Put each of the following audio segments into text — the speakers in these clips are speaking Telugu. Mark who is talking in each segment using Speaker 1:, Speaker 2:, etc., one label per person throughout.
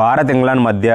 Speaker 1: భారత్ ఇంగ్లాండ్ మధ్య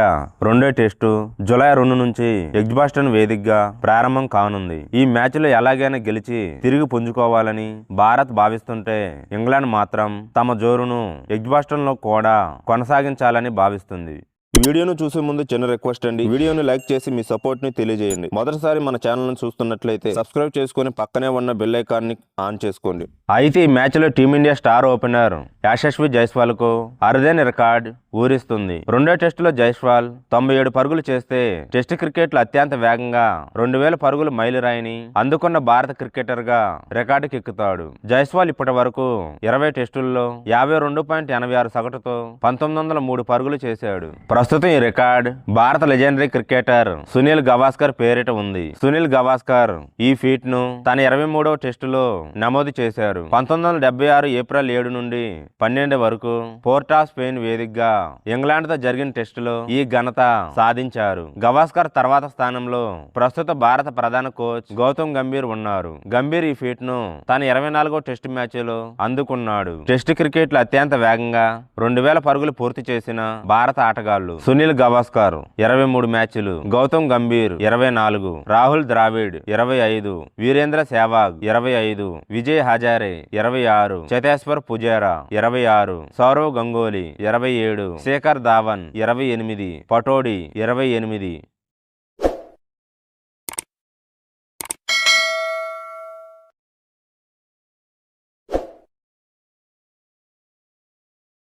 Speaker 1: రెండో టెస్టు జూలై రెండు నుంచి ఎగ్బాస్టన్ వేదికగా ప్రారంభం కానుంది. ఈ మ్యాచ్లో ఎలాగైనా గెలిచి తిరిగి పుంజుకోవాలని భారత్ భావిస్తుంటే ఇంగ్లాండ్ మాత్రం తమ జోరును ఎగ్బాస్టన్లో కూడా కొనసాగించాలని భావిస్తుంది. వీడియోను చూసే ముందు చిన్న రిక్వెస్ట్ అండి. వీడియోను లైక్ చేసి మీ సపోర్ట్ని తెలియజేయండి. మొదటిసారి మన ఛానల్ను చూస్తున్నట్లయితే సబ్స్క్రైబ్ చేసుకుని పక్కనే ఉన్న బెల్ ఐకాన్ని ఆన్ చేసుకోండి. అయితే ఈ మ్యాచ్లో team India star opener Yashasvi జైస్వాల్కు అరుదైన రికార్డ్ ఊరిస్తుంది. రెండో టెస్టులో జైస్వాల్ తొంభై ఏడు పరుగులు చేస్తే టెస్ట్ క్రికెట్లో అత్యంత వేగంగా రెండు వేల పరుగులు మైలురాయిని అందుకున్న భారత క్రికెటర్గా రికార్డుకి ఎక్కుతాడు. జైస్వాల్ ఇప్పటి వరకు ఇరవై టెస్టుల్లో యాభై రెండు పాయింట్ ఎనభై ఆరు సగటుతో పంతొమ్మిది వందల మూడు పరుగులు చేశాడు. ప్రస్తుతం ఈ రికార్డ్ భారత లెజెండరీ క్రికెటర్ సునీల్ గవాస్కర్ పేరిట ఉంది. సునీల్ గవాస్కర్ ఈ ఫీట్ను తన ఇరవై మూడవ టెస్టులో నమోదు చేశారు. పంతొమ్మిది వందల డెబ్బై ఆరు ఏప్రిల్ ఏడు నుండి పన్నెండు వరకు పోర్ట్ ఆఫ్ స్పెయిన్ వేదికగా ఇంగ్లాండ్తో జరిగిన టెస్టులో ఈ ఘనత సాధించారు. గవాస్కర్ తర్వాత స్థానంలో ప్రస్తుత భారత ప్రధాన కోచ్ గౌతమ్ గంభీర్ ఉన్నారు. గంభీర్ ఈ ఫీట్ను తన ఇరవై నాలుగో టెస్ట్ మ్యాచ్లో అందుకున్నాడు. టెస్ట్ క్రికెట్లో అత్యంత వేగంగా రెండు వేల పరుగులు పూర్తి చేసిన భారత ఆటగాళ్ళు సునీల్ గవాస్కర్ ఇరవై మూడు మ్యాచ్లు గౌతమ్ గంభీర్ ఇరవై నాలుగు రాహుల్ ద్రావిడ్ ఇరవై ఐదు వీరేంద్ర సేవాగ్ ఇరవై ఐదు విజయ్ హజారే ఇరవై ఆరు చతేశ్వర్ పుజారా ఇరవై ఆరు సౌరవ్ గంగోలీ ఇరవై ఏడు శేఖర్ ధావన్ ఇరవై ఎనిమిది పటోడి ఇరవై ఎనిమిది